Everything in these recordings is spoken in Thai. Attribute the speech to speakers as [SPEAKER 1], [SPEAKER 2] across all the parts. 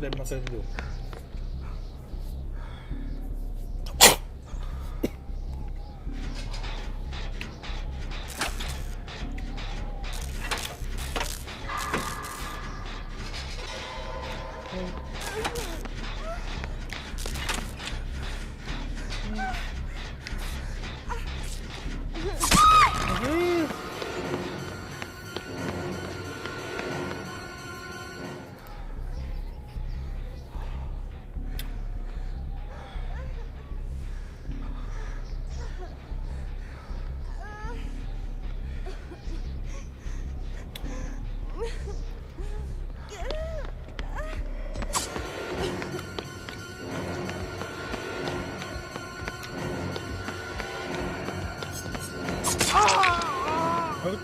[SPEAKER 1] เล่นม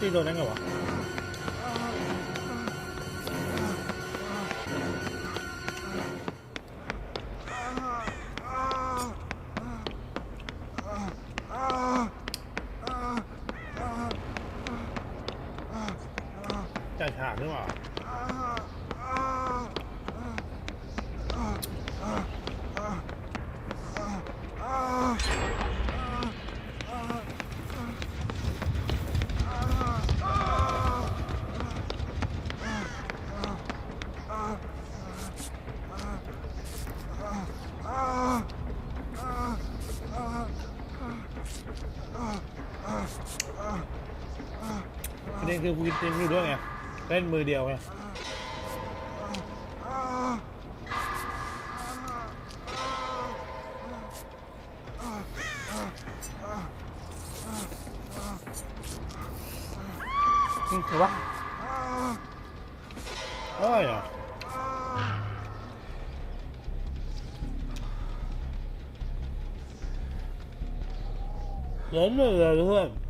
[SPEAKER 1] าเกินอยู่เฮ้ยตีโดนได้ไงวะ จ่ายฉากหรือเปล่าประเด็นคือกูกินเต็มอยู่ด้วยไงเล่นมือเดียวไงนี่ถือว่าโอ้ยเหรอเล่นเล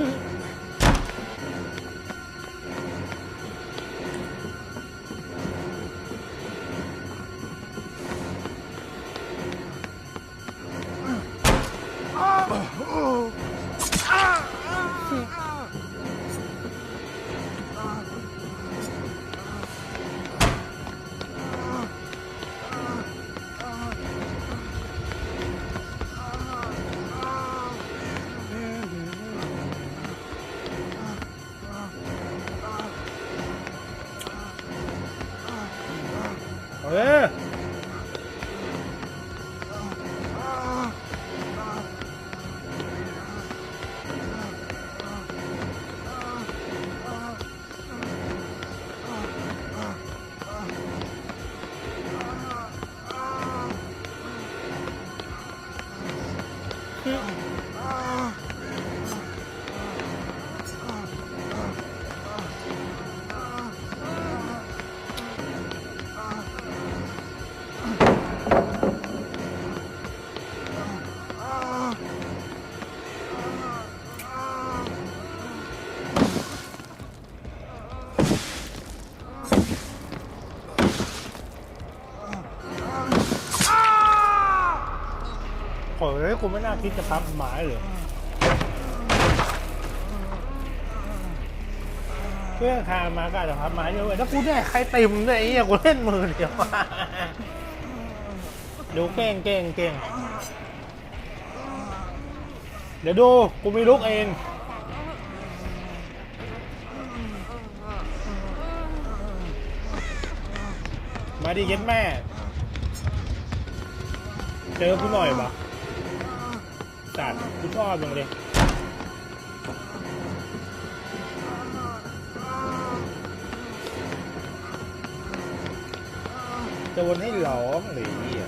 [SPEAKER 1] Mm-hmm. โอ้ยกูไม่น่าคิดจะพับไม้เลยเพื่อคามาก็อาจจะพับไม้เยอะเว้ยถ้ากูเนี่ยใครเต็มเนี่ยไอ้เหี้ยกูเล่นมือเดียวดูเก่งเก่งเก่งเดี๋ยวดู กูมีลุกเองมาดิเย็ดแม่ เจอกูหน่อยปะ สัตว์กูชอบจังเลยจะวนให้ร้องหรือเหี้ย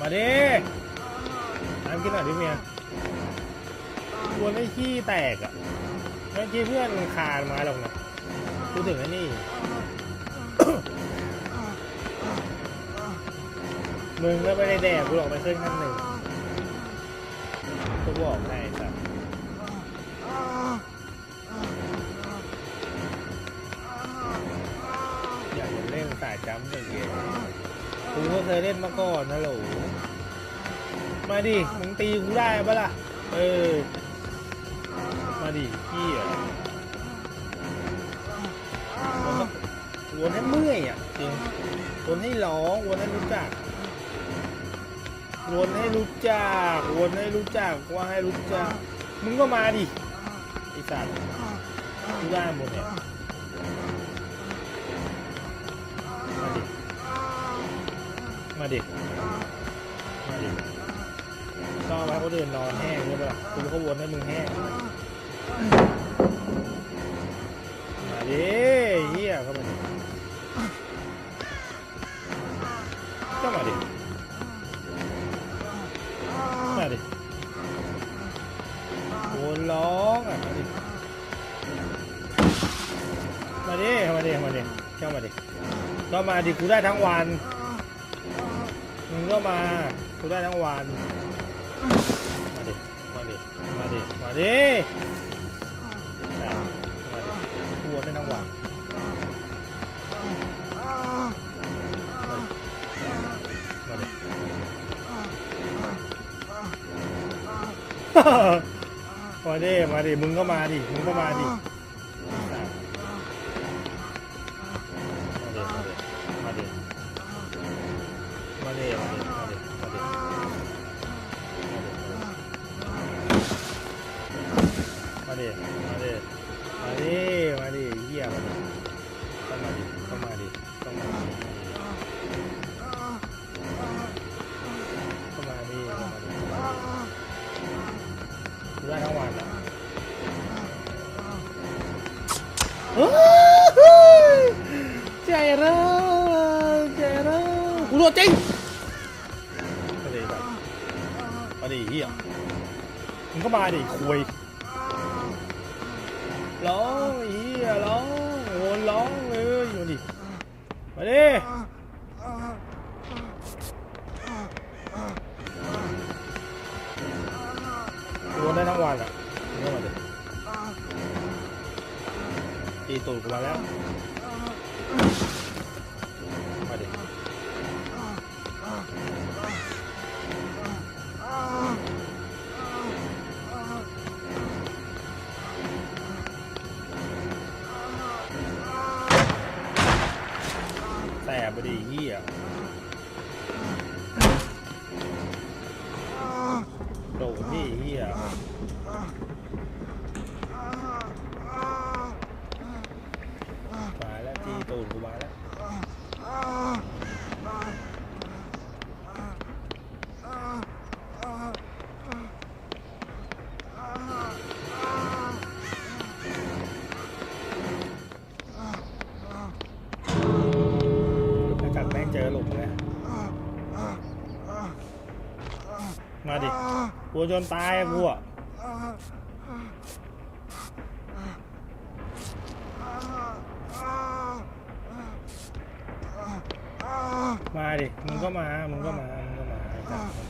[SPEAKER 1] มาดิน้ำกินหน่อยดิเมียวนให้ขี้แตกอะเมื่อกี้เพื่อนมันคานมาหรอกนะพูดถึงไอ้นี่ มึงก็ไม่ได้แดกกูหรอกไปขึ้นขั้นหนึ่งก็บอกให้สัตว์อยากเล่นสายจัมป์อย่างเงี้ยกูก็เคยเล่นมาก่อนนะโหลมาดิ มึงตีกูได้ปะล่ะ เออ มาดิพี่อะวนให้เมื่อยอะจริงวนให้ร้องวนให้รู้จัก วนให้รู้จักวนให้รู้จักว่าให้รู้จัก มึงก็มาดิไอสัตว์กูได้หมดเนี่ยมาดิ มาดิต้องเอาไว้คนอื่นนอนแห้งใช่ปะล่ะกูก็วนให้มึงแห้ง มาดิเฮียเข้ามาดิก็มาดิ มาดิ ก็มาดิกูได้ทั้งวันมึงก็มากูได้ทั้งวัน มาดิ มาดิ มาดิ มาดิมาดิกูได้ทั้งวันมาดิ มาดิมาดิมึงก็มาดิ มึงก็มาดิ มาดิมาดิมาดิมาดิมาดิมาดิมาดิมาดิเหี้ยมาดิเข้ามาดิเข้ามาดิเข้ามาดิเข้ามาดิเข้ามาดิได้ทั้งวันอะโอ้ยใจร้ายใจร้ายกูโดนจริง เหี้ยมึงก็มาดิคุยร้องเหี้ยร้องโอนร้องเลยมาดิมาดิโอนได้ทั้งวันอะนี่มาดิตีตูดกูมาแล้ว อหลุมเลยมาดิกลัวจนตายกูอะมาดิ มึงก็มา มึงก็มา มึงก็มาไอ้สัตว์มึงก็มา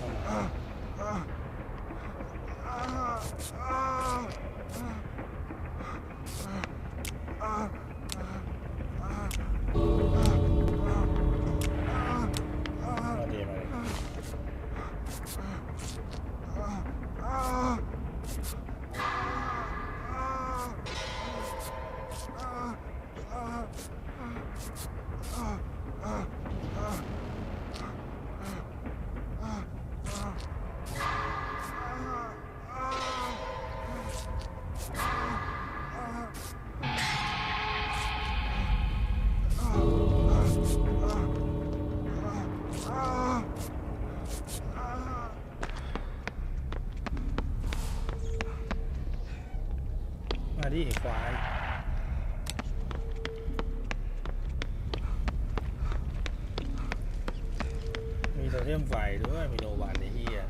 [SPEAKER 1] มาดิไอ้ควายมีโทเทมไฟด้วยมีโนวันไอ้เหี้ย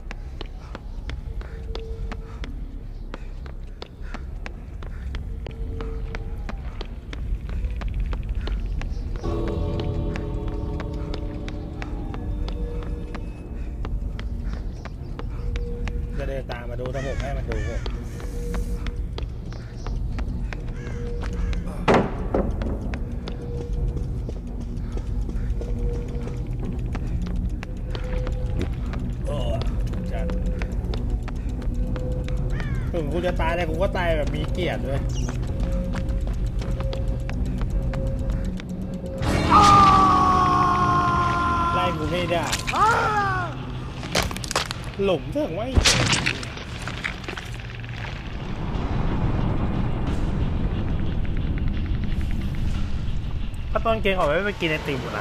[SPEAKER 1] จะเดินตามมาดูถ้าผมให้มันดู งกูจะตายแต่กูก็ตายแบบมีเกียรติด้วยไล่กูไม่ได้หลุมถึงไม่เจอถ้าต้นเกงออกไปไปกินไอติมหมดละ